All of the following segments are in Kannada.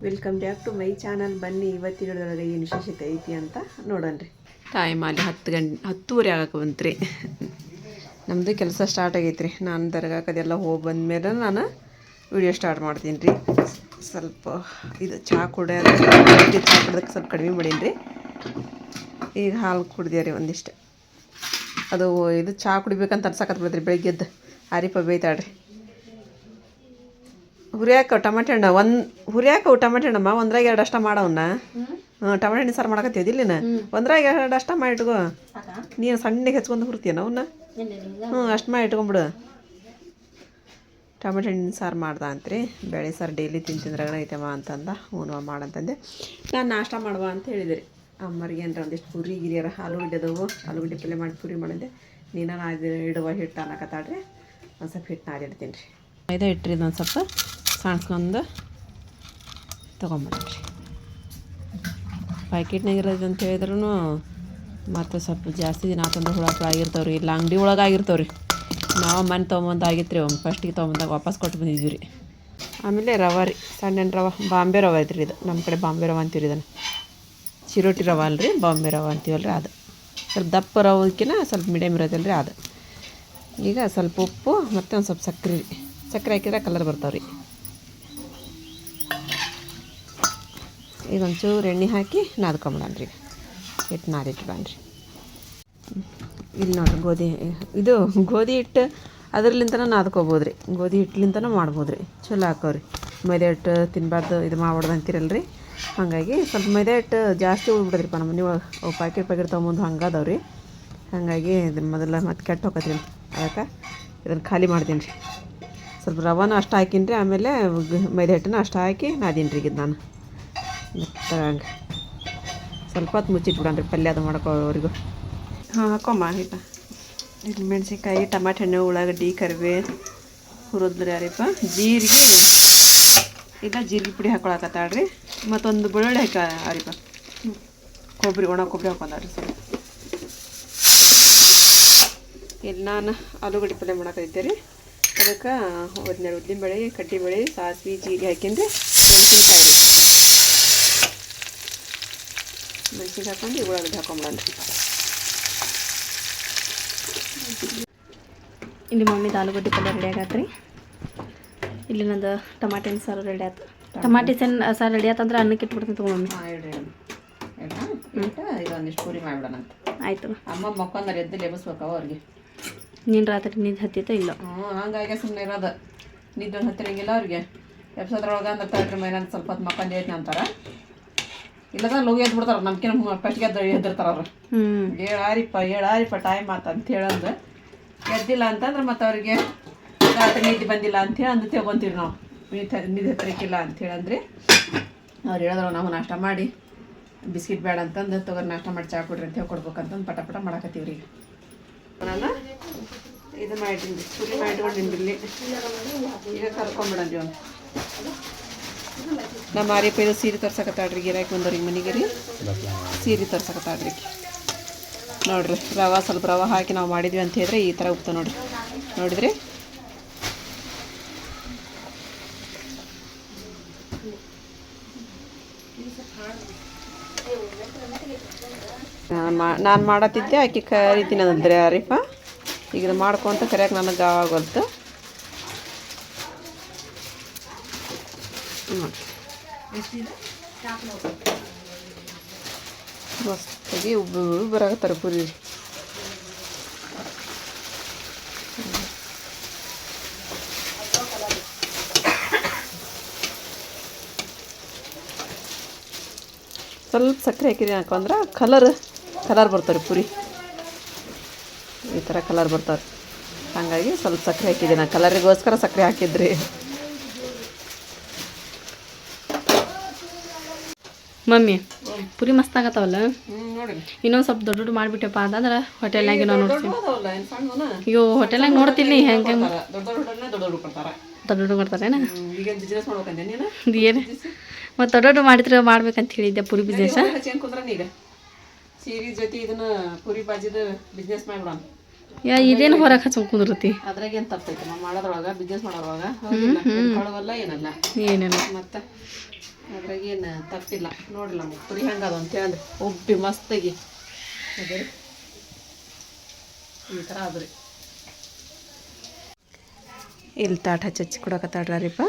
Welcome back to my channel ಬನ್ನಿ ಇವತ್ತಿನೊಳಗೆ ಏನು ವಿಶೇಷತೆ ಐತಿ ಅಂತ ನೋಡೋಣ್ರಿ ಟೈಮ್ ಅಲ್ಲಿ ಹತ್ತು ಗಂಟೆ, ಹತ್ತುವರೆ ಆಗಕ್ಕೆ ಬಂತ್ರಿ. ನಮ್ಮದು ಕೆಲಸ ಸ್ಟಾರ್ಟ್ ಆಗೈತೆ ರೀ ನಾನು ದರ್ಗಾಕದೆಲ್ಲ ಹೋಗಿ ಬಂದಮೇಲೆ ನಾನು ವಿಡಿಯೋ ಸ್ಟಾರ್ಟ್ ಮಾಡ್ತೀನಿ ರೀ. ಸ್ವಲ್ಪ ಇದು ಚಹಾ ಕುಡಿಯೋದು ಚಹಾ ಕುಡ್ದಕ್ಕೆ ಸ್ವಲ್ಪ ಕಡಿಮೆ ಮಾಡೀನಿ ರೀ. ಈಗ ಹಾಲು ಕುಡ್ದೆ ರೀ ಒಂದಿಷ್ಟು. ಅದು ಇದು ಚಹಾ ಕುಡಿಬೇಕಂತ ಅನ್ಸಕತ್ ಬಿಡ್ತೀರಿ ಬೆಳಗ್ಗೆದ್ದು ಆರಿಪ ಬೇಯ್ತಾಳ್ರಿ. ಹುರಿಯಾಕ ಟಮಾಟೆ ಹಣ್ಣು ಒಂದು ಹುರಿಯಾಕ ಟಮಾಟೆ ಹಣ್ಣಮ್ಮ ಒಂದ್ರಾಗ ಎರಡು ಅಷ್ಟ ಮಾಡವನ್ನ ಹ್ಞೂ ಟಮಾಟೆ ಹಣ್ಣು ಸಾರು ಮಾಡಕತ್ತೀವಿ ಇಲ್ಲಿನ ಒಂದ್ರಾಗ ಎರಡು ಅಷ್ಟ ಮಾಡಿ ಇಟ್ಕೋ. ನೀನು ಸಣ್ಣಗೆ ಹೆಚ್ಕೊಂಡು ಹುರ್ತೀಯನ ಅವನ್ನ ಹ್ಞೂ ಅಷ್ಟು ಮಾಡಿ ಇಟ್ಕೊಂಬಿಡು. ಟಮಾಟೆ ಹಣ್ಣಿನ ಸಾರು ಮಾಡ್ದ ಅಂತ್ರಿ. ಬೇಳೆ ಸಾರು ಡೈಲಿ ತಿಂತಿದ್ರೆ ಐತಮ್ಮ ಅಂತಂದ ಹ್ಞೂ ಮಾಡಂತಂದೆ ನಾನು ನಾಷ್ಟ ಮಾಡುವ ಅಂತ ಹೇಳಿದೆ ರೀ ಅಮ್ಮರಿಗೆ ಏನಾರ ಒಂದಿಷ್ಟು ಪುರಿ ಗಿರಿಯರ ಆಲೂಗಡ್ಡೆ ಅದವು ಆಲೂಗಡ್ಡೆ ಪಲ್ಯ ಮಾಡಿ ಪುರಿ ಮಾಡಿದ್ದೆ. ನೀನು ನಾನು ಇಡುವ ಹಿಟ್ಟು ಅನ್ನಕತ್ತಾಳ್ರಿ. ಒಂದು ಸ್ವಲ್ಪ ಹಿಟ್ಟು ನಾದಿಡ್ತೀನಿ ರೀ. ಮೈದಾ ಇಟ್ರಿ ಇದೊಂದು ಸ್ವಲ್ಪ ಸಾಣ್ಸ್ಕೊಂಡು ತೊಗೊಂಬಿಡ್ರಿ ಪ್ಯಾಕೆಟ್ನಾಗ ಇರೋದು ಅಂತ ಹೇಳಿದ್ರು ಮತ್ತು ಸ್ವಲ್ಪ ಜಾಸ್ತಿ ದಿನ ಆತಂದ್ರೆ ಹುಳ ಆಗಿರ್ತಾವೆ ರೀ ಇಲ್ಲ ಅಂಗಡಿ ಒಳಗೆ ಆಗಿರ್ತಾವೆ ರೀ ನಾವು ಮನೆ ತೊಗೊಂಬಂದು ಆಗಿತ್ತು ರೀ ಒಂದು ಫಸ್ಟಿಗೆ ತೊಗೊಂಬಂದಾಗ ವಾಪಸ್ ಕೊಟ್ಟು ಬಂದಿದ್ವಿ ರೀ ಆಮೇಲೆ ರವೆ ರೀ ಸಣ್ಣ ರವೆ, ಬಾಂಬೆ ರವೆ ಐತ್ರಿ ಇದು ನಮ್ಮ ಕಡೆ ಬಾಂಬೆ ರವೆ ಅಂತೀವಿ ಇದನ್ನು. ಚಿರೋಟಿ ರವೆ ಅಲ್ರಿ, ಬಾಂಬೆ ರವೆ ಅಂತೀವಲ್ಲ ರೀ ಅದು. ಸ್ವಲ್ಪ ದಪ್ಪ ರವಕ್ಕಿಂತ ಸ್ವಲ್ಪ ಮೀಡಿಯಮ್ ಇರೋದಲ್ಲ ರೀ ಅದು. ಈಗ ಸ್ವಲ್ಪ ಉಪ್ಪು ಮತ್ತು ಒಂದು ಸ್ವಲ್ಪ ಸಕ್ಕರೆ ರೀ. ಸಕ್ಕರೆ ಹಾಕಿದ್ರೆ ಕಲರ್ ಬರ್ತಾವೆ ರೀ ಈಗ ಒಂಚೂರು ಎಣ್ಣೆ ಹಾಕಿ ನಾದ್ಕೊಂಬಿಡಣ್ರಿ ಹಿಟ್ಟು ನಾದಿಟ್ಬಣ್ರಿ ಇಲ್ಲಿ ನೋಡ್ರಿ ಗೋಧಿ, ಇದು ಗೋಧಿ ಹಿಟ್ಟು ಅದ್ರಲಿಂತನ ನಾದ್ಕೋಬೋದು ರೀ ಗೋಧಿ ಹಿಟ್ಲಿಂತನೂ ಮಾಡ್ಬೋದು ರೀ ಚಲೋ ಹಾಕೋರಿ. ಮೈದಾ ಹಿಟ್ಟು ತಿನ್ನಬಾರ್ದು ಇದು ಮಾಡ್ಬಾರ್ದು ಅಂತೀರಲ್ಲ ರೀ ಹಾಗಾಗಿ ಸ್ವಲ್ಪ ಮೈದಾ ಹಿಟ್ಟು ಜಾಸ್ತಿ ಉಳ್ಬಿಡ್ರಿಪ್ಪ ನಮ್ಮ ಮನೆ ಒಳಗೆ ಪ್ಯಾಕೆಟ್ ಪ್ಯಾಕೆಟ್ ತೊಗೊಂಬಂದು ಅದಾವೆ ರೀ ಹಾಗಾಗಿ ಇದನ್ನ ಮೊದಲ ಮತ್ತೆ ಕೆಟ್ಟು ಹೋಗತ್ತೀನಿ ಅದಕ್ಕೆ ಇದನ್ನು ಖಾಲಿ ಮಾಡ್ತೀನಿ ರೀ ಸ್ವಲ್ಪ ರವಾನು ಅಷ್ಟು ಹಾಕಿನ್ರಿ ರೀ ಆಮೇಲೆ ಮೈದೆ ಹಿಟ್ಟನ್ನು ಅಷ್ಟು ಹಾಕಿ ನಾದೀನಿ ರೀ ನಾನು. ಹಂಗೆ. ಸ್ವಲ್ಪ ಹೊತ್ತು ಮುಚ್ಚಿಟ್ಬಿಡಣ್ರಿ ಪಲ್ಯ ಅದು ಮಾಡ್ಕೋವರೆಗೂ ಹಾಂ ಹಾಕೊಮ್ಮ ಈಗ ಇಲ್ಲಿ ಮೆಣಸಿನ್ಕಾಯಿ, ಟಮಾಟೆ ಹಣ್ಣು, ಉಳ್ಳಾಗಡ್ಡಿ ಕರಿಬೇ ಹುರಿದ್ರೆ ಯಾರಿಪ್ಪ ಜೀರಿಗೆ, ಇಲ್ಲ ಜೀರಿಗೆ ಪುಡಿ ಹಾಕೊಳಕತ್ತಾಳ್ರಿ. ಮತ್ತೊಂದು ಬೆಳ್ಳುಳ್ಳಿ ಹಾಕ ಆರಿಪ ಕೊಬ್ಬರಿ, ಒಣ ಕೊಬ್ಬರಿ ಹಾಕೊಂಡ್ರಿ ಸ್ವಲ್ಪ. ಇಲ್ಲಿ ನಾನು ಆಲೂಗಡ್ಡೆ ಪಲ್ಯ ಮಾಡಕತ್ತಿದ್ದೆ ರೀ. ಅದಕ್ಕೆ ಹದಿನೆರಡು ಉದ್ದಿನಬೇಳೆ ಕಡ್ಡಿಬೇಳೆ ಸಾಸಿವೆ ಜೀರಿಗೆ ಹಾಕಿಂದ್ರೆ ಮೆಣಸಿನ್ಕಾಯಿ. ಮೆಣಸಿನ್ಕಾಯಿ ಹಾಕೊಂಡು ಉಳ್ಳಾಗಡ್ಡಿ ಹಾಕೊಂಬಿಡೋಣ ಇಲ್ಲಿ ಮಮ್ಮಿದು ಆಲೂಗಡ್ಡೆ ಪಲ್ಯ ರೆಡಿ ಆಗತ್ರಿ. ಇಲ್ಲಿ ನಂದು ಟಮಾಟಿನ ಸಾರು ರೆಡಿ ಆಯ್ತು ಟಮಾಟಿ ಸನ್ ಸಾರು ರೆಡಿ ಆಯ್ತಂದ್ರೆ ಅನ್ನಕ್ಕೆ ಇಟ್ಬಿಡ್ತೀನಿ ತಗೋ ಮಮ್ಮಿ. ಇದೊಂದಿಷ್ಟು ಪೂರಿ ಮಾಡಿಬಿಡೋಣ ಆಯ್ತು. ಅಮ್ಮ ಮಕ್ಕೊಂದಾರ ಎದ್ದು ಲೇಬಿಸ್ಬೇಕು ಅವ್ರಿಗೆ. ನೀನು ರಾತ್ರಿ ನಿದ್ದೆ ಹತ್ತಿತ್ತ ಇಲ್ಲ? ಹ್ಞೂ ಹಂಗಾಗಿ ಸುಮ್ಮನೆ ಇರೋದು. ನಿದ್ದೆ ಒಂದು ಹತ್ತಿರಂಗಿಲ್ಲ ಅವ್ರಿಗೆ. ಎಬ್ಸೋದ್ರೊಳಗೆ ಅಂದ್ರೆ ತಡ್ರಿ ಮೈನ ಸ್ವಲ್ಪ ಹೊತ್ತು ಮಕ್ಕಂದು ಐತಿ ಅಂತಾರೆ. ಇಲ್ಲದ ಲೋಗಿ ಎದ್ದು ಬಿಡ್ತಾರೆ ನಮ್ಕಿನ ಪಟ್ಟಿಗೆ ಎದ್ದು ಎದ್ದಿರ್ತಾರೆ ಅವ್ರು. ಹ್ಞೂ ಏಳಾರಿಪ್ಪ ಏಳಾರಿಪ್ಪ ಟೈಮ್ ಆತ ಅಂತ ಹೇಳಂದು. ಎದ್ದಿಲ್ಲ ಅಂತಂದ್ರೆ ಮತ್ತೆ ಅವ್ರಿಗೆ ರಾತ್ರಿ ನಿದ್ದೆ ಬಂದಿಲ್ಲ ಅಂತ ಹೇಳಿ ಅಂದು ತಗೊಂತೀವಿ ನಾವು. ನಿದ್ದೆ ನಿದ್ದೆ ಹತ್ತಿರಕ್ಕಿಲ್ಲ ಅಂತ ಹೇಳಂದ್ರಿ. ಅವ್ರು ಹೇಳಿದ್ರು ನಾವು ನಾಷ್ಟ ಮಾಡಿ ಬಿಸ್ಕಿಟ್ ಬೇಡ ಅಂತಂದು ತಗೋರಿ ನಾಷ್ಟ ಮಾಡಿ ಚಾ ಕೊಡ್ರಿ ಅಂತ ಹೇಳಿ ಕೊಡ್ಬೇಕಂತಂದು ಪಟ ಪಟ ಮಾಡಕತ್ತೀವಿ ರೀ ನಾನು ಇದು ಮಾಡಿ ಪುರಿ ಮಾಡಿಕೊಂಡಿನಿ ಇಲ್ಲಿ ಈಗ ಕರ್ಕೊಂಬಿಡೋಣ ಅವ್ನು ನಮ್ಮ ಆರ್ಯಪ್ಪ ಇದು ಸೀರೆ ತರ್ಸಕತ್ತಾಡ್ರಿ ಗಿರಾಕಿ ಬಂದವ್ರಿಗೆ ಮನೆಗೆ ರೀ ಸೀರೆ ತರ್ಸಕತ್ತಾಡ್ರಿ. ನೋಡ್ರಿ, ರವೆ ಸ್ವಲ್ಪ ರವೆ ಹಾಕಿ ನಾವು ಮಾಡಿದ್ವಿ ಅಂತ ಹೇಳಿದ್ರೆ ಈ ಥರ ಉಪ್ತ ನೋಡ್ರಿ. ನೋಡಿದ್ರಿ? ನಾನು ಮಾಡತ್ತಿದ್ದೆ, ಆಕೆ ಕರಿತೀನಿ ಅಂದ್ರೆ ಅರಿಪ ಈಗ ಇದು ಮಾಡ್ಕೊತ ಕರಿಯಕ್ಕೆ ನನಗೆ ಆಗೋಲ್ತು. ಮಸ್ತಾಗಿ ಉಬ್ಬು ಬರಾಕತ್ತಾರ ಪುರಿ. ಸ್ವಲ್ಪ ಸಕ್ಕರೆ ಹಾಕಿರಿ ಅಂದ್ರೆ ಕಲರ್ ಕಲರ್ ಬರ್ತಾರೆ ಪುರಿ. ಈ ಥರ ಕಲರ್ ಬರ್ತಾರೆ ಹಾಗಾಗಿ ಸ್ವಲ್ಪ ಸಕ್ಕರೆ ಹಾಕಿದ್ದೆ. ನಾನು ಕಲರಿಗೋಸ್ಕರ ಸಕ್ಕರೆ ಹಾಕಿದ್ರಿ. ಮಮ್ಮಿ ಪುರಿ ಮಸ್ತ್ ಆಗತ್ತವಲ್ಲ? ನೋಡಿ ಇನ್ನೊಂದು ಸ್ವಲ್ಪ ದೊಡ್ಡ ದೊಡ್ಡ ಮಾಡಿಬಿಟ್ಟಪ್ಪ ಅಂತಂದ್ರೆ ಹೋಟೆಲ್ನಾಗ ನಾವು ನೋಡ್ತೀವಿ ಅಯ್ಯೋ ಹೋಟೆಲ್ನಾಗ ನೋಡ್ತೀನಿ ಹೆಂಗೆ ದೊಡ್ಡ ದೊಡ್ಡ ದೊಡ್ಡ ದೊಡ್ಡ ಕೊಡ್ತಾರೆ ದೊಡ್ಡ ದೊಡ್ಡ ಮಾಡ್ತಾರೇನ ಈಗ ಬಿಸ್ನೆಸ್ ನೀನು? ಏನು? ಮತ್ತು ದೊಡ್ಡ ದೊಡ್ಡ ಮಾಡಿದ್ರೆ ಮಾಡ್ಬೇಕಂತ ಹೇಳಿದ್ದೆ ಪುರಿ ಬಿಸ್ನೆಸ್ ಸೀರೆ ಜೊತೆ ಇದನ್ನ ಪುರಿ ಬಾಜಿದ ಬಿಸ್ನೆಸ್ ಮಾಡ್ಬಿಡೋಣ. ಯಾ ಇದೇನು ಹೊರಗೆ ಹಚ್ಕೊಂಡು ಕುಂದಿರ್ತಿ? ಅದ್ರಾಗ ಏನು ತಪ್ಪೈತೆ ನಾವು ಮಾಡೋದ್ರೊಳಗ ಬಿಸ್ನೆಸ್ ಮಾಡೋದ್ರೊಳಗ? ಕಳವಲ್ಲ ಏನಲ್ಲ. ಏನೇನು ಮತ್ತೆ? ಅದ್ರಾಗೇನು ತಪ್ಪಿಲ್ಲ. ನೋಡಿಲ್ಲ ನಮಗೆ ಪುರಿ ಹೆಂಗೆ ಅದು ಅಂತ ಹೇಳಿ ಉಬ್ಬಿ ಮಸ್ತಾಗಿ. ಅದೇ. ಈ ಥರ ಆದ್ರಿ. ಇಲ್ಲಿ ತಾಟ ಹಚ್ಚಿ ಕೊಡಕತ್ತಾಡ್ರಿಪ್ಪ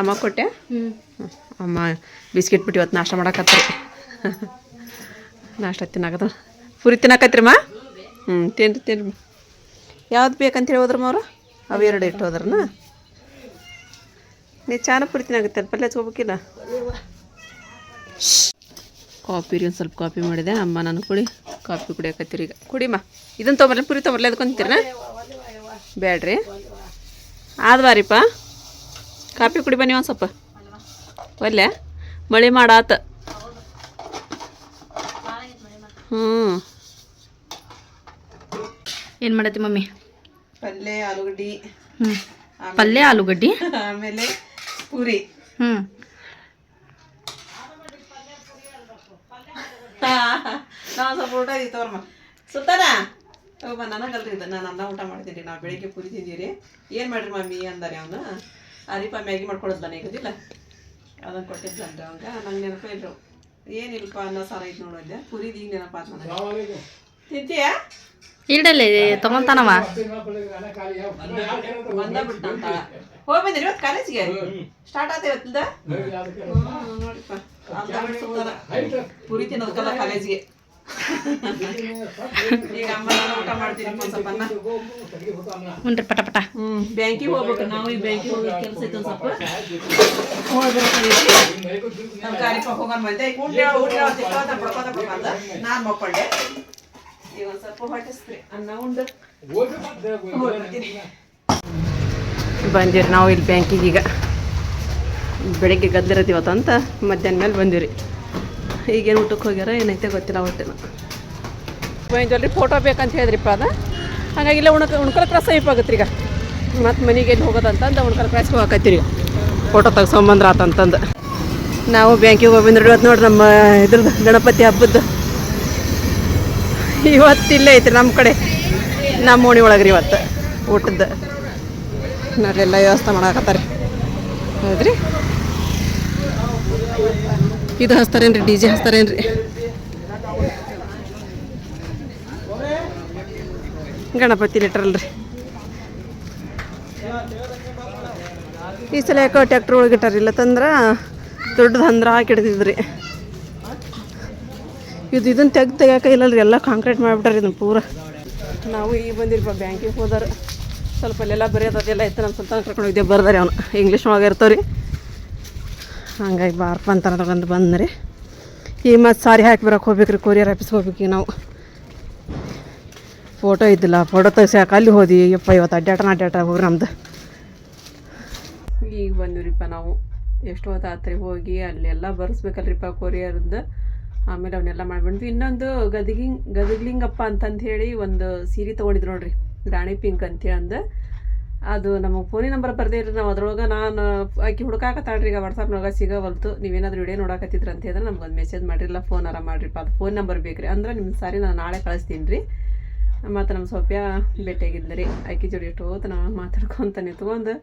ಅಮ್ಮ ಕೊಟ್ಟೆ? ಹ್ಞೂ ಅಮ್ಮ ಬಿಸ್ಕಿಟ್ ಬಿಟ್ಟು ಇವತ್ತು ನಾಷ್ಟ ಮಾಡಕತ್ರಿ. ನಾಷ್ಟ ತಿನ್ನಾಕದ ಪುರಿ ತಿನ್ನಕತ್ರಿಮ್ಮ ಹ್ಞೂ ತಿನ್ರಿ ತಿನ್ರಿ ಯಾವ್ದು ಬೇಕಂತ ಹೋದ್ರಮ್ಮ ಅವರು? ಅವೆರಡು ಇಟ್ಟು ಹೋದ್ರನ? ನೀ ಚಾನ ಪುರಿ ತಿನ್ನಾಕತ್ತಾರೆ? ಪಲ್ಯ ಹಚ್ಕೋಬೇಕಿಲ್ಲ ಕಾಫಿ ರೀ ಒಂದು ಸ್ವಲ್ಪ ಕಾಫಿ ಮಾಡಿದೆ. ಅಮ್ಮ ನಾನು ಕುಡಿ ಕಾಫಿ ಕುಡಿಯಕತ್ತೀರಿ ಈಗ. ಕುಡಿಮ್ಮ ಇದನ್ನು ತೊಗೊಬರ್ಲಿ ಪುರಿ ತೊಗೊಬರ್ಲಿ ಅದಕ್ಕೊಂತೀರನ ಬೇಡ್ರಿ ಆದ್ವಾರಿಪ್ಪ ಕಾಫಿ ಕುಡಿ ಬನ್ನಿ ಒಂದು ಸ್ವಲ್ಪ. ಒಲ್ಲೆ? ಮಳೆ ಮಾಡಾತ. ಹ್ಞೂ ಏನು ಮಾಡತ್ತಿ ಮಮ್ಮಿ? ಪಲ್ಯ ಆಲೂಗಡ್ಡಿ. ಹ್ಞೂ ಪಲ್ಯ ಆಲೂಗಡ್ಡಿ? ಆಮೇಲೆ ಪೂರಿ. ಹ್ಞೂ ನಾವು ಸ್ವಲ್ಪ ಊಟ ತಗೋರ್ಮ ಸುತ್ತಾನ ತಗೋಬ ನನಗಲ್ರಿ ಇದು. ನಾನು ಅನ್ನ ಊಟ ಮಾಡ್ತೀನಿ ನಾವು ಬೆಳಿಗ್ಗೆ ಪೂರಿ ತಿಂದೀರಿ ಏನು ಮಾಡ್ರಿ ಮಮ್ಮಿ ಅಂದಾರೆ ಅವನು? ಅರಿಪ ಮ್ಯಾಗಿ ಮಾಡ್ಕೊಡೋದು ನನಗೆ ಗೊತ್ತಿಲ್ಲ? ಅದನ್ನು ಕೊಟ್ಟಿದ್ದಂತೆ ಅವಾಗ. ನಂಗೆ ನೆನಪು ಇಲ್ರು ಏನಿಲ್ಲಪ್ಪ ಅನ್ನ ಸಾರ ಐತೆ ನೋಡಿದ್ದೆ ಪೂರಿದು ಈಗ ನೆನಪಾತ್ ನನಗೆ. ತಿಂತೀಯಾ? ಇಡಲಿ ತಗೊಂತಾನವ. ಬಂದ ಬಿಟ್ಟಂತ ಹೋಗಿ ಬಂದಿರಿ ಇವತ್ತು ಕಾಲೇಜಿಗೆ? ಸ್ಟಾರ್ಟ್ ಆತ ಇವತ್ತಿಂದ? ನೋಡಿಪ್ಪ. ಪುರಿ ತಿನ್ನೋದಕ್ಕಲ್ಲ ಕಾಲೇಜಿಗೆ. ಪಟ ಪಟ. ಹ್ಮ್ ಬ್ಯಾಂಕಿಗೆ ಹೋಗ್ಬೇಕು. ನಾವು ಈ ಬ್ಯಾಂಕಿಗೆ ಹೋಗಿ ಕೆಲಸ ಐತೆ ಒಂದ್ ಸ್ವಲ್ಪ. ಹೋಗ್ಬೇಕು ನಮ್ಮ ಕಾರ್ಯಕ್ಕೆ ಹೋಗೋಣ ಬಂದೆ. ಊಟ ಊಟ ತಿಕ್ಕೋತ ಬಡ್ಕೋತ ಬಂದ ನಾನು ಮಕ್ಕೊಂಡೆ. ಈಗ ಒಂದ್ ಸ್ವಲ್ಪ ಹೊಟ್ಟಿಸ್ರಿ ಅನ್ನ ಉಂಡು. ಹೋಗ್ಬಿಡ್ತೀನಿ. ಬಂದಿರಿ ನಾವು ಇಲ್ಲಿ ಬ್ಯಾಂಕಿಗೆ ಈಗ ಬೆಳಿಗ್ಗೆ ಅಂತ ಮಧ್ಯಾಹ್ನ ಮೇಲೆ ಬಂದಿರಿ. ಈಗೇನು ಊಟಕ್ಕೆ ಹೋಗ್ಯಾರ ಏನೈತೆ ಗೊತ್ತಿಲ್ಲ ಒಟ್ಟಿನ ಜಲ್ರಿ ಫೋಟೋ ಬೇಕಂತ ಹೇಳಿದ್ರಿಪ್ಪ ಅದ ಹಾಗಾಗಿ ಇಲ್ಲ ಉಣಕ ಉಣ್ಕಲ್ ಕ್ರಾಸ್ ಸಮೀಪ ಆಗುತ್ತೆ ಈಗ. ಮತ್ತು ಮನೆಗೆ ಏನು ಹೋಗೋದಂತಂದು ಉಣ್ಕಲ್ ಕ್ರಾಸ್ ಹೋಗಕತ್ತೀರಿ ಫೋಟೋ ತೆಗ್ಸೊಂಬಂದ್ರ ಆತಂತಂದು ನಾವು ಬ್ಯಾಂಕಿಗೆ ಹೋಗಿ ಇವತ್ತು ನೋಡ್ರಿ ನಮ್ಮ ಇದ್ರದ್ದು ಗಣಪತಿ ಹಬ್ಬದ್ದು. ಇವತ್ತು ಇಲ್ಲೇ ಐತ್ರಿ ನಮ್ಮ ಕಡೆ. ನಮ್ಮ ಓಣಿ ಒಳಗ್ರಿ ಇವತ್ತು ಊಟದ. ನೋಡ್ರಿ ಎಲ್ಲ ವ್ಯವಸ್ಥೆ ಮಾಡಾಕತ್ತಾರೆ. ಹೌದ್ರಿ? ಇದು ಹಚ್ತಾರೇನ್ರಿ? ಡಿ ಜೆ ಹಚ್ತಾರೇನ್ರಿ? ಗಣಪತಿ ಲಿಟ್ರಲ್ರಿ ಈ ಸಲ ಯಾಕೋ ಟ್ಯಾಕ್ಟ್ರ್ ಒಳಗೆ ಇಟ್ಟಾರ ತಂದ್ರೆ ದೊಡ್ಡದು ಹಂದ್ರ ಹಾಕಿ ಇದು ಇದನ್ನು ತೆಗ್ದು ತೆಗಿಯಕ ಇಲ್ಲಲ್ರಿ, ಎಲ್ಲ ಕಾಂಕ್ರೀಟ್ ಮಾಡಿಬಿಟ್ಟಾರೆ ಇದನ್ನು ಪೂರ. ನಾವು ಈಗ ಬಂದಿರಪ್ಪ ಬ್ಯಾಂಕಿಗೆ ಹೋದಾರ. ಸ್ವಲ್ಪ ಅಲ್ಲೆಲ್ಲ ಬರೆಯೋದು ಅದೆಲ್ಲ ಇತ್ತು ನಮ್ಮ ಸಂತಾನ ಕರ್ಕೊಂಡು ಹೋಗಿದ್ದೆ ಬರ್ದಾರೆ ಅವನು. ಇಂಗ್ಲೀಷ್ ಒಳಗೆ ಇರ್ತಾವ್ರಿ. ಹಂಗಾಗಿ ಬಾರಪ್ಪ ಅಂತ ತಗೊಂಡು ಬಂದ್ರಿ ಈಗ ಮತ್ತು ಸಾರಿ ಹಾಕಿ ಬರೋಕೆ ಹೋಗ್ಬೇಕ್ರಿ, ಕೊರಿಯರ್ ಆಫೀಸ್ಗೆ ಹೋಗ್ಬೇಕು ನಾವು. ಫೋಟೋ ಇದ್ದಿಲ್ಲ ಫೋಟೋ ತೆಗ್ಸಾಕ ಅಲ್ಲಿ ಹೋದಿ ಯಪ್ಪ, ಇವತ್ತು ಅಡ್ಡಾಟನ ಅಡ್ಡಾಟ ಹೋಗ್ರಿ ನಮ್ದು. ಈಗ ಬಂದಿವ್ರಿಪ್ಪ ನಾವು. ಎಷ್ಟು ಹೊತ್ತು ಆತ್ರಿ ಹೋಗಿ, ಅಲ್ಲೆಲ್ಲ ಬರ್ಸ್ಬೇಕಲ್ರಿಪ್ಪ ಕೊರಿಯರ್ದು. ಆಮೇಲೆ ಅವನ್ನೆಲ್ಲ ಮಾಡ್ಬಿಡ್ತೀವಿ ಇನ್ನೊಂದು ಗದಗಿಂಗ್, ಗದಗ್ಲಿಂಗಪ್ಪ ಅಂತಂದು ಹೇಳಿ ಒಂದು ಸೀರೆ ತೊಗೊಂಡಿದ್ರು ನೋಡ್ರಿ. ರಾಣಿ ಪಿಂಕ್ ಅಂತೇಳಿ ಅಂದು ಅದು ನಮಗೆ ಫೋನಿನ ನಂಬರ್ ಬರ್ದೇ ಇರಿ ನಾವು ಅದ್ರೊಳಗೆ ನಾನು ಆಕಿ ಹುಡುಕಾಕತ್ತಾಳ್ರಿ, ಈಗ ವಾಟ್ಸಪ್ನೊಳಗೆ ಸಿಗವಲ್ತು. ನೀವೇನಾದ್ರೂ ವಿಡಿಯೋ ನೋಡಾಕತ್ತಿದ್ರಿ ಅಂತ ಹೇಳಿದ್ರೆ ನಮ್ಗೊಂದು ಮೆಸೇಜ್ ಮಾಡಿರಲ್ಲ ಫೋನಾರ ಮಾಡಿರಿಪ್ಪ. ಅದು ಫೋನ್ ನಂಬರ್ ಬೇಕು ರೀ ಅಂದ್ರೆ ನಿಮ್ಮ ಸಾರಿ ನಾನು ನಾಳೆ ಕಳಿಸ್ತೀನಿ ರೀ ಮತ್ತು ನಮ್ಮ ಸೊಪ್ಯ ಭೇಟಿಯಾಗಿದ್ದೆ ರೀ. ಆಕೆ ಜೋಡಿ ಇಟ್ಟು ಹೋತು ನಾವು ಮಾತಾಡ್ಕೊಂತ ನಿಂತ್ಕೊಂಡು,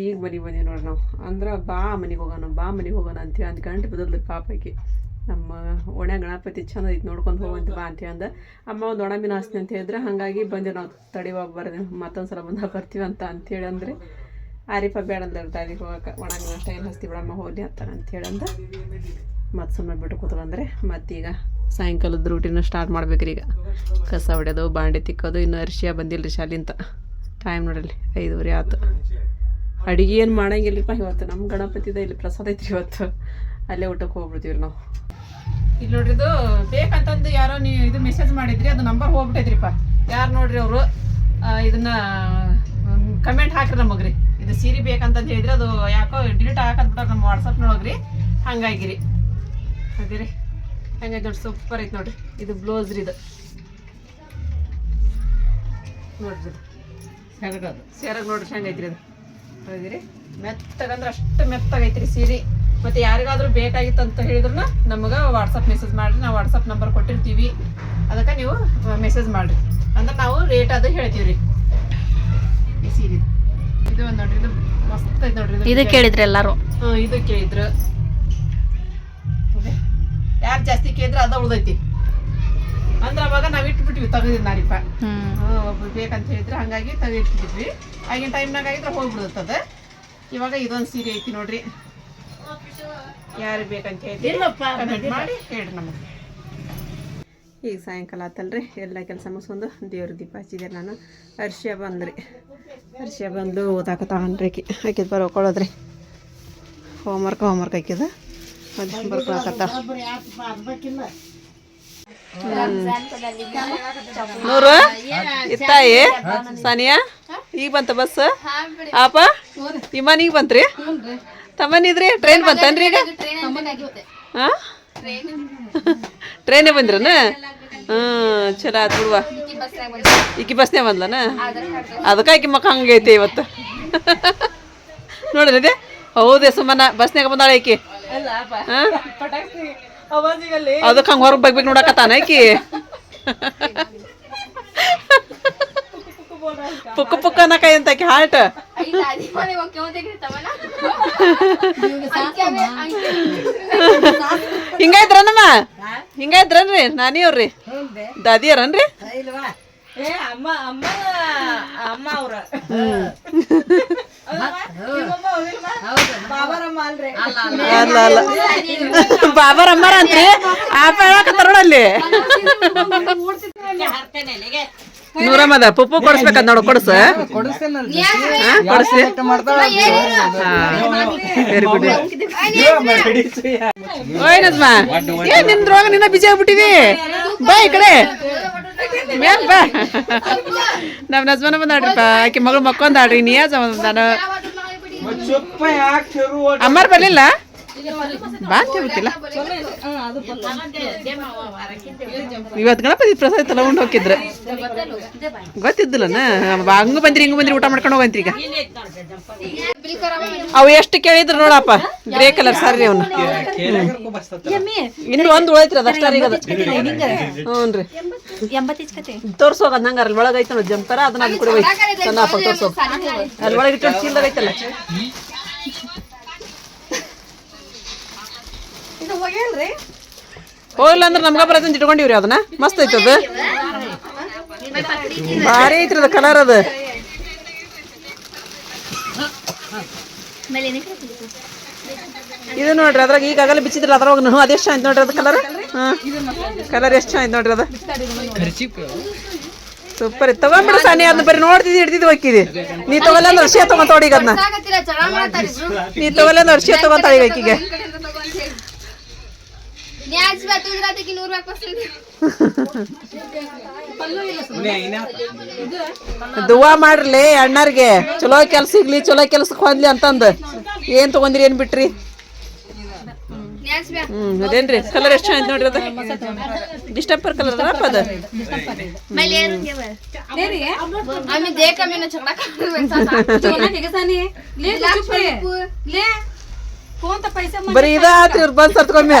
ಈಗ ಮನೆಗೆ ಬಂದೀವಿ ನೋಡ್ರಿ ನಾವು. ಅಂದ್ರೆ ಬಾ ಮನೆಗೆ ಹೋಗೋಣ, ಬಾ ಮನೆಗೆ ಹೋಗೋಣ ಅಂತೇಳಿ ಅಂದ್ ಗಂಟೆ ಬದಲ್ದು ಪಾಪಕ್ಕೆ ನಮ್ಮ ಒಣ ಗಣಪತಿ ಚಂದ ಐತಿ ನೋಡ್ಕೊಂಡು ಹೋಗಂತ ಬಾ ಅಂತ ಅಂದ ಅಮ್ಮ ಒಂದು ಒಣ ಮೀನು ಅಂತ ಹೇಳಿದ್ರೆ, ಹಾಗಾಗಿ ಬಂದೆ ನಾವು ತಡಿವಾಗ ಬರ್ದೆ ಮತ್ತೊಂದು ಸಲ ಬಂದಾಗ ಬರ್ತೀವಿ ಅಂತ ಅಂತೇಳಿ ಅಂದ್ರೆ. ಆರಿಪ ಬೇಡ ಅಂದ್ರೆ ದಾರಿಗೆ ಹೋಗಕ್ಕೆ ಒಣ ಮೀನು ಅಷ್ಟ ಏನು ಹಸ್ತಿ ಬಿಡಮ್ಮ, ಹೋಗ್ಲಿ ಅಂತ ಅಂತೇಳಿ ಅಂದ. ಮತ್ತು ಸುಮ್ಮನೆ ಬಿಟ್ಟು ಕೂತ್ಕೊಂಡ್ರೆ ಮತ್ತೀಗ ಸಾಯಂಕಾಲದ ರೂಟಿನ ಸ್ಟಾರ್ಟ್ ಮಾಡ್ಬೇಕ್ರಿ ಈಗ. ಕಸ ಹೊಡೆಯೋದು, ಬಾಂಡೆ ತಿಕ್ಕೋದು, ಇನ್ನು ಅರ್ಶಿಯ ಬಂದಿಲ್ಲ ರೀ ಶಾಲಿಂತ. ಟೈಮ್ ನೋಡಲಿ ಐದುವರೆ ಆಯ್ತು ಅಡುಗೆ ಏನು ಮಾಡಂಗಿಲ್ಲಪ್ಪ ಇವತ್ತು ನಮ್ಮ ಗಣಪತಿದ ಇಲ್ಲಿ ಪ್ರಸಾದ ಐತ್ರಿ ಇವತ್ತು. ಅಲ್ಲೇ ಊಟಕ್ಕೆ ಹೋಗ್ಬಿಡ್ತೀವಿ ನಾವು. ಇಲ್ಲಿ ನೋಡ್ರಿ ಇದು ಬೇಕಂತಂದು ಯಾರೋ ನೀವು ಇದು ಮೆಸೇಜ್ ಮಾಡಿದ್ರಿ ಅದು ನಂಬರ್ ಹೋಗ್ಬಿಟ್ಟೈತ್ರಿಪ್ಪ. ಯಾರು ನೋಡ್ರಿ ಅವರು? ಇದನ್ನ ಕಮೆಂಟ್ ಹಾಕ್ರಿ ನಮಗ್ರಿ. ಇದು ಸೀರೆ ಬೇಕಂತಂದು ಹೇಳಿದ್ರೆ ಅದು ಯಾಕೋ ಡಿಲೀಟ್ ಹಾಕದ್ಬಿಟ್ಟಾರ ನಮ್ಮ ವಾಟ್ಸಪ್ನೊಳಗ್ರಿ ಹಂಗಾಗಿರಿ. ಅದೇ ರೀ ಹಂಗಾಗಿ ನೋಡಿ ಸೂಪರ್ ಐತೆ ನೋಡ್ರಿ. ಇದು ಬ್ಲೌಸ್ ರೀ ಇದು. ನೋಡ್ರಿ ಇದು. ಸೆರಗ್ ನೋಡ್ರಿ ಹೆಂಗೈತ್ರಿ ಅದು ಹೌದಿರಿ ಮೆತ್ತಗಂದ್ರೆ ಅಷ್ಟು ಮೆತ್ತಗೈತ್ರಿ ಸೀರೆ. ಮತ್ತೆ ಯಾರಿಗಾದ್ರೂ ಬೇಕಾಗಿತ್ತು ಅಂತ ಹೇಳಿದ್ರು ನಮಗೆ ವಾಟ್ಸಪ್ ಮೆಸೇಜ್ ಮಾಡ್ರಿ. ನಾವು ವಾಟ್ಸಪ್ ನಂಬರ್ ಕೊಟ್ಟಿರ್ತೀವಿ. ಅದಕ್ಕೆ ನೀವು ಮೆಸೇಜ್ ಮಾಡ್ರಿ. ಅಂದ್ರೆ ನಾವು ರೇಟ್ ಅದು ಹೇಳ್ತೀವಿ ರೀ. ಈ ಸೀರೆ. ಇದು ಒಂದು ನೋಡ್ರಿ ಇದು ಮಸ್ತ್ ಐತೆ ನೋಡ್ರಿ ಇದು ಕೇಳಿದ್ರಿ ಎಲ್ಲರೂ? ಇದು ಕೇಳಿದ್ರು. ಯಾರು ಜಾಸ್ತಿ ಕೇಳಿದ್ರೆ ಅದ ಉಳ್ದೈತಿ. ಅಂದ್ರೆ ಅವಾಗ ನಾವು ಇಟ್ಬಿಟ್ವಿ ತೆಗೆದಿದ್ದಾರಿಪ್ಪ ಹ್ಞೂ ಒಬ್ರು ಬೇಕಂತ ಹೇಳಿದ್ರೆ. ಹಂಗಾಗಿ ತೆಗೆದು ಇಟ್ಬಿಟ್ಟಿದ್ವಿ ಆಗಿನ ಟೈಮ್ನಾಗ ಆಗಿದ್ರೆ ಹೋಗ್ಬಿಡುತ್ತದ. ಇವಾಗ ಇದೊಂದು ಸೀರೆ ಐತಿ ನೋಡ್ರಿ. ಯಾರಿಗೆ ಬೇಕಂತ ಹೇಳಿ ಮಾಡಿ ಹೇಳ್ರಿ ನಮಗೆ. ಈಗ ಸಾಯಂಕಾಲ ಆತಲ್ರಿ ಎಲ್ಲ ಕೆಲಸ ಮುಗಿಸ್ಕೊಂಡು ದೇವ್ರ ದೀಪ ಹಚ್ಚಿದೆ ನಾನು. ಹರ್ಷ ಬಂದ್ರಿ. ಹರ್ಷ ಬಂದು ಓದಾಕತ್ತಾಳನ್ರಿ ಆಕಿ. ಆಕಿದ್ ಬರ್ಕೊಳ್ಳೋದ್ರಿ ಹೋಮ್ವರ್ಕ್ ಹೋಮ್ವರ್ಕ್ ಆಕಿದ. ಅದು ಬರ್ಕೊಳಕತ್ತ ನೂರು? ಇತ್ತಾಯಿ? ಸಾನಿಯಾ? ಈಗ ಬಂತ ಬಸ್? ಆಪ? ವಿಮಾನ ಈಗ ಬಂತ್ರಿ ತಮ್ಮನಿದ್ರಿ ಟ್ರೈನ್ ಬಂತನ್ರಿ ಈಗ ಹಾಂ ಟ್ರೈನೇ ಬಂದ್ರನ ಹ್ಞೂ ಚಲೋ ಆತು ಬಿಡುವ ಈಕಿ ಬಸ್ನೇ ಬಂದ್ಲನ ಅದಕ್ಕೆ ಆಕಿ ಮಕ್ಕ ಹಂಗೈತಿ ಇವತ್ತು ನೋಡ್ರಿ ಅದೇ ಹೌದೇ ಸುಮ್ಮನ ಬಸ್ನಾಗ ಬಂದಾಳ ಆಕಿ ಹಾಂ ಅದಕ್ಕೆ ಹಂಗೆ ಹೊರಗೆ ಬಗ್ಗೆ ನೋಡಕತ್ತಾನ ಈಕಿ ಪುಕ್ಕ ಪುಕ್ಕ ಅನ್ನಕ ಆಕಿ ಹಾರ್ಟ್ ಹಿಂಗಾಯ್ತ್ರನಮ್ಮ ಹಿಂಗಾಯ್ತ್ರನ್ರಿ ನಾನಿಯವ್ರಿ ದಾದಿಯರನ್ರಿ ಏ ಅಮ್ಮ ಅಮ್ಮ ಅಮ್ಮ ಅವ್ರ ಅಲ್ಲ ಅಲ್ಲ ಬಾಬಾರ ಅಮ್ಮಾರ ಅಂತ್ರಿ ಆಪ ಹೇಳಕತ್ತಾರ ನೋಡಲ್ಲಿ ನೂರಮ್ಮದ ಪುಪ್ಪು ಕೊಡಿಸ್ಬೇಕಂತ ನೋಡು ಕೊಡ್ಸ ಕೊಡಿಸಿ ಕೊಡ್ಸಿ ವೆರಿ ಗುಡ್ ಓಯ್ ನಜ್ಮ ಏ ನಿಂದ್ರೊಳಗ ನಿನ್ನ ಬಿಜಿ ಆಗ್ಬಿಟ್ಟಿದಿ ಬಾ ಈ ಕಡೆ ಮೇಲ್ ಬಾ ನಮ್ ನಜ್ಮನ ಬಂದಾಡ್ರಿಪ್ಪ ಆಕೆ ಮಗಳು ಮಕ್ಕೊಂದಾಡ್ರಿ ನಿಯಾಜ ನಾನು ಅಮ್ಮರ್ ಬರ್ಲಿಲ್ಲ ಇವತ್ತು ಗಣಪತಿ ಪ್ರಸಾದ ತಗೊಂಡು ಹೋಗಿದ್ರ ಗೊತ್ತಿದ್ದಿಲ್ಲನ? ಹಂಗ ಬಂದ್ರಿ, ಹಿಂಗ ಬಂದ್ರಿ, ಊಟ ಮಾಡ್ಕೊಂಡು ಹೋಗಂತ್ರಿ ಈಗ. ಅವು ಎಷ್ಟು ಕೇಳಿದ್ರು ನೋಡಪ್ಪ, ಗ್ರೇ ಕಲರ್ ಸಾರಿ ಅವನು. ಇನ್ನು ಒಂದು ಉಳೈತ್ರಿ ಅದ ಅಷ್ಟಾರ ಅದು. ತೋರ್ಸೋಗ ನಂಗಾರ ಅಲ್ಲಿ ಒಳಗೆ ಐತಲ್ಲ ಜಂಪರ ಅದನ್ನ ಅದು ಕೂಡ ಚೆನ್ನಪ್ಪ ತೋರ್ಸೋಗ ಅಲ್ಲಿ ಒಳಗೆ ಇಟ್ಟು ಚೀಲದಾಗ ಐತಲ್ಲ. ಹೋಗಿಲ್ಲ ಅಂದ್ರೆ ನಮ್ಗ ಬರೋದನ್ನ ಇಟ್ಕೊಂಡಿವ್ರಿ ಅದನ್ನ. ಮಸ್ತ್ ಐತದ. ಭಾರಿ ಐತ್ರಿ ಅದ ಕಲರ್ ಅದ. ಇದು ನೋಡ್ರಿ ಅದ್ರಾಗ ಈಗಾಗಲೇ ಬಿಚ್ಚಿದ್ರಲ್ಲ ಅದ್ರಾಗ ಹ್ಞೂ ಅದೆಷ್ಟು ಆಯ್ತು ನೋಡ್ರಿ ಅದು ಕಲರ್ ಹಾಂ. ಕಲರ್ ಎಷ್ಟು ಆಯ್ತು ನೋಡ್ರಿ ಅದ? ಸೂಪರ್ ಇತ್ತು ತಗೊಂಡ್ಬಿಡು ಸಾನಿ ಅದನ್ನ ಬರೀ ನೋಡ್ತಿದ್ದಿ ಹಿಡ್ದಿದ್ದು ಹೋಗಿದಿ ನೀ ತಗೊಲ್ಲ ಅಂದ್ರೆ ವರ್ಷ ತಗೊಂತ ಈಗ ಅದನ್ನ ನೀ ತಗೊಲ್ಲ ಅಂದ್ರೆ ದುವಾ ಮಾಡ್ರಲಿ ಅಣ್ಣರ್ಗೆ. ಚಲೋ ಕೆಲ್ಸ ಸಿಗ್ಲಿ ಚಲೋ ಕೆಲ್ಸಕ್ಕೆ ಹೊಂದ್ಲಿ ಅಂತಂದು. ಏನು ತಗೊಂಡ್ರಿ ಏನ್ ಬಿಟ್ರಿ? ಹ್ಮ್ ಅದೇನ್ರಿ? ಕಲರ್ ಎಷ್ಟು ಚೆನ್ನಾಗಿ ನೋಡ್ರಿ ಅದು? ಡಿಸ್ಟಂಪರ್ ಕಲರ್ ಅದ ಅದು? ಬರೀ ಇದಾತು ಇವ್ರು ಬಂದು ಸರ್ತ್ಕೊಮ್ಮೆ.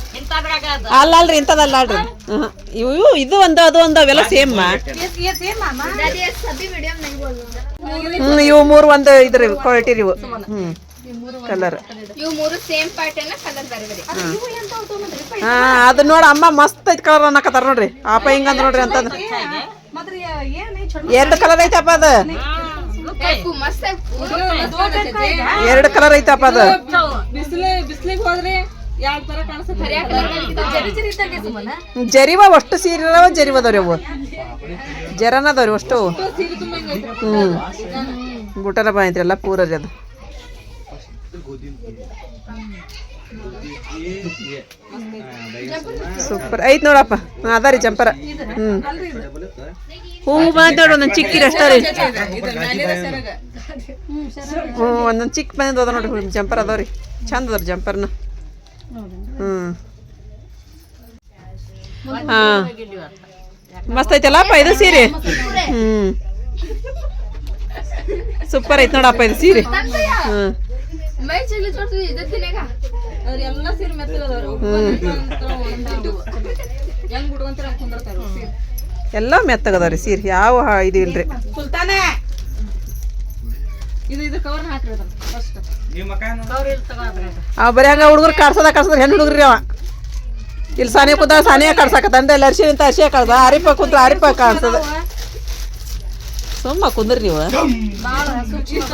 ಅಲ್ಲ ಅಲ್ರಿ. ಇಂಥದಲ್ಲ ಅಲ್ರಿ ಇವು ಇದು ಒಂದು ಅದು ಒಂದು ಅವೆಲ್ಲ ಸೇಮ್ ಹ್ಮ್ ಇವು ಮೂರು ಒಂದು ಇದ್ರಿ ಕ್ವಾಲಿಟಿ ಇವು. ಹ್ಮ್. ಕಲರ್ ಹಾ ಅದು ನೋಡ ಅಮ್ಮ ಮಸ್ತ್ ಐತಿ ಕಲರ್ ಅನ್ನಕತ್ತಾರ ನೋಡ್ರಿ. ಆಪ ಹಿಂಗ ನೋಡ್ರಿ ಅಂತಂದ್ರ ಎರಡು ಕಲರ್ ಐತಪ್ಪ ಅದು. ಎರಡು ಕಲರ್ ಐತಪ್ಪ ಅದು. ಜರಿವ ಅಷ್ಟು ಸೀರೆ ಅದಾವ ಜರಿವ ಅದಾವ್ರಿ ಅವು ಜರನ ಅದಾವ್ರಿ ಅಷ್ಟು. ಹ್ಮ್. ಬುಟರ ಬಂದೈತ್ರಿ ಎಲ್ಲ ಪೂರ ರೀ ಅದು. ಸೂಪರ್. ಐತ್ ನೋಡಪ್ಪ ಅದ ರೀ ಜಂಪರ. ಹ್ಮ್. ಹೂವು ಬಂದ್ ನೋಡಿ ಒಂದೊಂದು ಚಿಕ್ಕಿರಿ ಅಷ್ಟ ರೀ. ಹ್ಞೂ ಒಂದೊಂದು ಚಿಕ್ಕ ಬಂದದ ಅದ ನೋಡ್ರಿ ಜಂಪರ್ ಅದಾವ್ರಿ. ಚಂದ ಅದಾವ್ರಿ ಜಂಪರ್ನ. ಹಾಂ. ಮಸ್ತ್ ಐತಲ್ಲಪ್ಪ ಇದು ಸೀರೆ? ಹ್ಞೂ ಸೂಪರ್ ಐತೆ ನೋಡಪ್ಪ, ಇದು ಸೀರೆ. ಹ್ಞೂ ಎಲ್ಲ ಮೆತ್ತಗದವ್ರು ಸೀರೆ, ಯಾವ ಇದು ಇಲ್ರಿ. ಸುಲ್ತಾನೆ! ಇದು ಇದು ಕವರ್ ಹಾಕ್ರಿ ಅದನ್ನ ಫಸ್ಟ್ ನಿಮ್ಮ ಮಕ ಅವ ಬರೀ ಹಂಗ ಹುಡುಗರು ಕಾಡ್ಸದ ಕಾಡ್ಸದ ಹೆಣ್ಣು ಹುಡುಗ್ರಿ ಅವ. ಇಲ್ಲಿ ಸಾನಿ ಕೂತ ಸಾನಿಯ ಕಾಡ್ಸಾಕತ್ತಂದ್ರೆ ಎಲ್ಲ ಅರ್ಶಿ ಅಂತ ಅರ್ಶಿಯ ಕಾಡ್ದ. ಅರಿಪ ಕುಂತ ಅರಿಪ ಕಾಡ್ಸದ. ಸುಮ್ಮ ಕುಂದ್ರಿ ನೀವು. ಅದಾರ. ಸೂಕ್ಷ್ಮ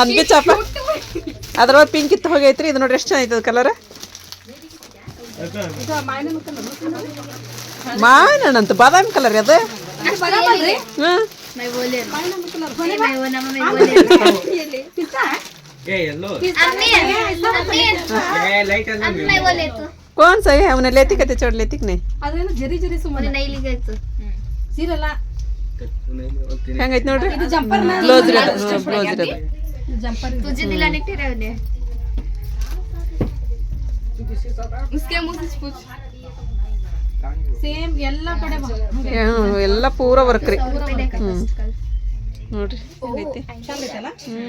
ಅದ್ ಬಿಚ್ಚಪ್ಪ. ಅದ್ರೊಳಗೆ ಪಿಂಕ್ ಇತ್ತು ಹೋಗೈತ್ರಿ. ಇದು ನೋಡ್ರಿ ಎಷ್ಟು ಚೆನ್ನಾಗಿತ್ತು ಕಲರ್ ಮಾವಿನಣ್ಣಂತ ಬಾದಾಮಿ ಕಲರ್ ಅದು ಹ್ಞೂ ಮೈ ಬೋಲೆ ಮೈ ಓ ನಮ್ಮ ಮೈ ಬೋಲೆ ಏ ಎಲ್ಲೋ ಅಮ್ಮಿ ಅಮ್ಮಿ ಏ ಲೈಟ್ ಅಲ್ಲ ಮೈ ಬೋಲೆ ಇತ್ತು कौन सा है हमने लेती कहते चोट लेती कि नहीं ಅದೇನು ಜರಿ ಜರಿ ಸುಮ್ಮನೆ ನೈಲಿಗೆ ಇತ್ತು ಸೀರೆಲ್ಲ ಹೆಂಗೈತೆ ನೋಡ್ರಿ ಜಂಪರ್ ಬ್ಲೌಸ್ ಇರೋದು ಬ್ಲೌಸ್ ಇರೋದು ಜಂಪರ್ तुझे दिलाने के रहे उसके मुंह से पूछ ಸೇಮ್ ಎಲ್ಲ ಕಡೆ ಎಲ್ಲ ಪೂರ ವರ್ಕ್ ರೀ. ಹ್ಞೂ ನೋಡ್ರಿ ಹ್ಞೂ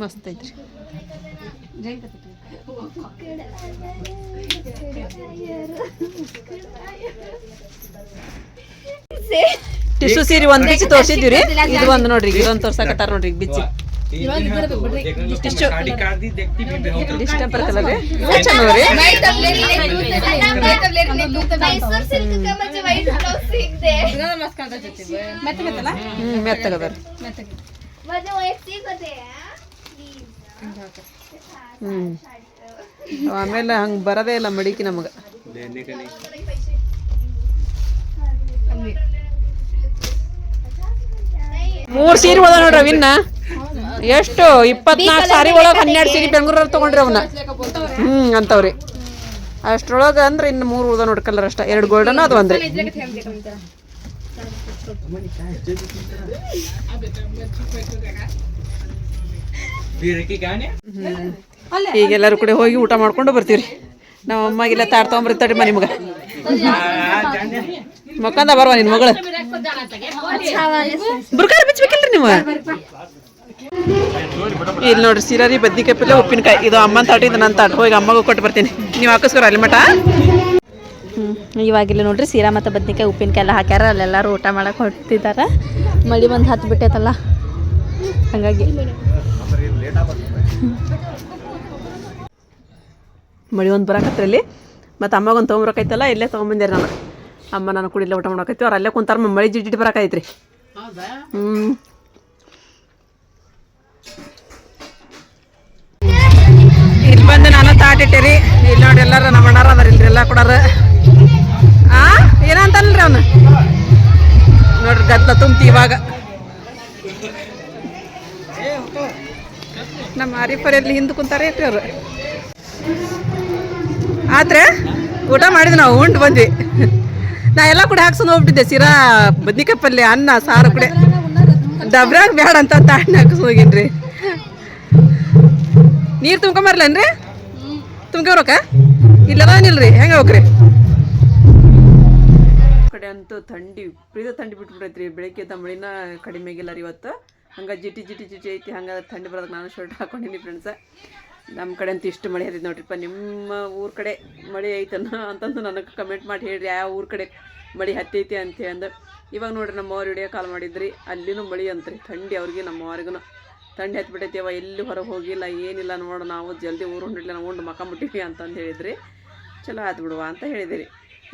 ಮಸ್ತ್ ಐತ್ರಿ. ಟಿಶ್ಯೂ ಸೀರೆ ಒಂದ್ ಬಿಚ್ಚಿ ತೋರ್ಸಿದ್ವಿ ರೀ ಇದು ಒಂದು ನೋಡ್ರಿ ಇದೊಂದು ತೋರ್ಸಕಟ್ಟಾರ ನೋಡ್ರಿ ಈಗ ಬಿಚ್ಚಿ. ಹ್ಮ್. ಆಮೇಲೆ ಹಂಗ ಬರದೇ ಇಲ್ಲ ಮಡಿಕಿ ನಮಗ. ಮೂರ್ ಸೀರೆ ಹೋದ ನೋಡ್ರಿ ವಿನ್ನ ಎಷ್ಟು? ಇಪ್ಪತ್ನಾಲ್ಕು ಸಾರಿ ಒಳಗೆ ಹನ್ನೆರಡು ಸೀರೆ ಬೆಂಗ್ಳೂರಲ್ಲಿ ತೊಗೊಂಡ್ರಿ ಅವನ್ನ. ಹ್ಞೂ ಅಂತವ್ರಿ. ಅಷ್ಟರೊಳಗೆ ಅಂದ್ರೆ ಇನ್ನು ಮೂರು ಉಳ್ದ ನೋಡಿ ಅಷ್ಟ. ಎರಡು ಗೋಲ್ಡನ್ ಅದು ಒಂದ್ರಿ ಈಗ ಎಲ್ಲರೂ ಕೂಡ ಹೋಗಿ ಊಟ ಮಾಡ್ಕೊಂಡು ಬರ್ತೀವ್ರಿ. ನಮ್ಮ ಅಮ್ಮಗೆಲ್ಲ ತಾಡ್ ತಗೊಂಡ್ಬರ್ತಾರಿ ಮನೆ ಮಗ. ಮಕ್ಕಂದ ಬರ್ವಾ ನಿನ್ ಮಗಳು. ಬಿಚ್ಬೇಕಿಲ್ರಿ ನೀವು? ಇಲ್ಲಿ ನೋಡ್ರಿ ಸೀರಾರಿ ಬದ್ನಿಕಾಯಿ ಪಲ್ಯ ಉಪ್ಪಿನಕಾಯಿ. ಇದು ಅಮ್ಮನ ತಾಟ ಇದು ನನ್ನ ತಾಟ. ಹೋಗಿ ಅಮ್ಮಗೂ ಕೊಟ್ಟು ಬರ್ತೀನಿ. ನೀವು ಹಾಕಿಸ್ಕೊರ ಅಲ್ಲಿ ಮಠ. ಹ್ಞೂ ಇವಾಗಿಲ್ಲ ನೋಡ್ರಿ ಸೀರಾ ಮತ್ತು ಬದ್ನಿಕಾಯಿ ಉಪ್ಪಿನಕಾಯಿ ಎಲ್ಲ ಹಾಕ್ಯಾರ. ಅಲ್ಲೆಲ್ಲರೂ ಊಟ ಮಾಡಕ್ಕೆ ಹೊರಟಿದ್ದಾರೆ ಮಳಿ ಬಂದು ಹತ್ತು ಬಿಟ್ಟೈತಲ್ಲ. ಹಾಗಾಗಿ. ಮಳಿ ಒಂದು ಬರಾಕತ್ರಲ್ಲಿ ಮತ್ತು ಅಮ್ಮಗೊಂದು ತೊಗೊಂಬರಕೈತಲ್ಲ ಇಲ್ಲೇ ತೊಗೊಂಬಂದಿರಿ ನಾನು. ಅಮ್ಮ ನಾನು ಕುಡಿಲ್ಲ ಊಟ ಮಾಡೋಕೈತಿ ಅವ್ರು ಅಲ್ಲೇ ಕುಂತಾರ ಮಳಿ ಜಿಡ್ ಬರಕೈತ್ರಿ ಬರಾಕೈತ್ರಿ. ಹ್ಞೂ ಬಂದು ನಾನು ತಾಟಿಟ್ಟೆ ಇಲ್ಲಿ ನೋಡಿ ಎಲ್ಲಾರ ನಮ್ಮ ಅಣ್ಣಾರ ಅದಾರ, ಇಲ್ರಿ ಎಲ್ಲ ಕೊಡಾರ. ಆ? ಏನಂತಲ್ರಿ ಅವನು? ನೋಡ್ರಿ ಗದ್ಲ ತುಂಬತಿ ಇವಾಗ. ನಮ್ಮ ಆರಿಫರಲ್ಲಿ ಹಿಂದೆ ಕುಂತಾರೆ ಇಟ್ರಿ ಅವ್ರು? ಆದ್ರೆ ಊಟ ಮಾಡಿದ್ವಿ ನಾವು, ಉಂಡು ಬಂದ್ವಿ. ನಾ ಎಲ್ಲ ಕೂಡ ಹಾಕ್ಸೋದು ಹೋಗ್ಬಿಟ್ಟಿದ್ದೆ ಸಿರಾ ಬದ್ನಿಕಾಯಿ ಪಲ್ಯ, ಅನ್ನ, ಸಾರು ಕೂಡ. ಡಬ್ರಾಗ ಬೇಡ ಅಂತ ತಾಣ್ಣ ಹಾಕ್ಸ್ ಹೋಗಿನ್ರಿ. ನೀರು ತುಂಬ್ಕೊಂಬರ್ಲೇನ್ರಿ ತುಂಬ್ಕೊಬ್ರಕ್ಕ ಇಲ್ಲದಾನಿಲ್ರಿ ಹೆಂಗೆ ಹೋಗ್ರಿ ಕಡೆ ಅಂತೂ ಥಂಡಿ, ವಿಪರೀತ ಥಂಡಿ ಬಿಟ್ಬಿಟ್ಟೈತ್ರಿ. ಬೆಳಿಗ್ಗೆ ಎದ್ದ ಮಳಿನ ಕಡಿಮೆ ಆಗಿಲ್ಲ ರೀ ಇವತ್ತು. ಹಂಗೆ ಜಿಟಿ ಜಿಟಿ ಜಿಟಿ ಐತಿ. ಹಂಗೆ ಥಂಡಿ ಬರೋದಕ್ಕೆ ನಾನು ಶರ್ಟ್ ಹಾಕೊಂಡಿನಿ ಫ್ರೆಂಡ್ಸ ನಮ್ಮ ಕಡೆ ಅಂತ ಇಷ್ಟು ಮಳೆ ಹರಿದ್ ನೋಡ್ರಿಪ್ಪ. ನಿಮ್ಮ ಊರ ಕಡೆ ಮಳೆ ಐತನ ಅಂತಂದು ನನಗೆ ಕಮೆಂಟ್ ಮಾಡಿ ಹೇಳ್ರಿ. ಯಾವ ಊರ ಕಡೆ ಮಳೆ ಹತ್ತೈತಿ ಅಂತ ಅಂದು ಇವಾಗ ನೋಡ್ರಿ ನಮ್ಮವ್ರು ವಿಡಿಯೋ ಕಾಲ್ ಮಾಡಿದ್ರಿ. ಅಲ್ಲಿನೂ ಮಳೆ ಅಂತ್ರಿ. ಥಂಡಿ ಅವ್ರಿಗೆ ನಮ್ಮವ್ರಿಗೂ ಥಂಡಿ ಹತ್ಬಿಟ್ಟೈತಿ ಅವ ಎಲ್ಲಿ ಹೊರಗೆ ಹೋಗಿಲ್ಲ, ಏನಿಲ್ಲ ನೋಡು ನಾವು, ಜಲ್ದಿ ಊರು ಹೊಂಡಿಲ್ಲ ನಾವು ಉಂಡು ಮಕ್ಕ ಮುಟ್ಟಿವಿ ಅಂತಂದು ಹೇಳಿದ್ರಿ. ಚಲೋ ಆಯ್ತು ಬಿಡುವ ಅಂತ ಹೇಳಿದಿರಿ.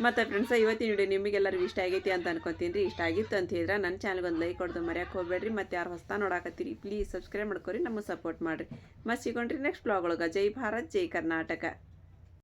ಮತ್ತು ಫ್ರೆಂಡ್ಸ ಇವತ್ತಿನ ವಿಡಿಯೋ ನಿಮಗೆಲ್ಲರಿಗೂ ಇಷ್ಟ ಆಗೈತಿ ಅಂತ ಅನ್ಕೊತೀನಿ ರೀ. ಇಷ್ಟ ಆಗಿತ್ತು ಅಂತ ಹೇಳಿದ್ರೆ ನನ್ನ ಚಾನಲ್ಗೆ ಒಂದು ಲೈಕ್ ಕೊಡ್ದು ಮರ್ಯಾಕೆ ಹೋಗ್ಬೇಡ್ರಿ. ಮತ್ತು ಯಾರು ಹೊಸ್ತಾ ನೋಡಾಕತ್ತೀರಿ ಪ್ಲೀಸ್ ಸಬ್ಸ್ಕ್ರೈಬ್ ಮಾಡ್ಕೊರಿ, ನಮಗೆ ಸಪೋರ್ಟ್ ಮಾಡಿರಿ. ಮತ್ತು ಸಿಗೊಂಡ್ರಿ ನೆಕ್ಸ್ಟ್ ಬ್ಲಾಗ್ ಒಳಗೆ. ಜೈ ಭಾರತ್, ಜೈ ಕರ್ನಾಟಕ.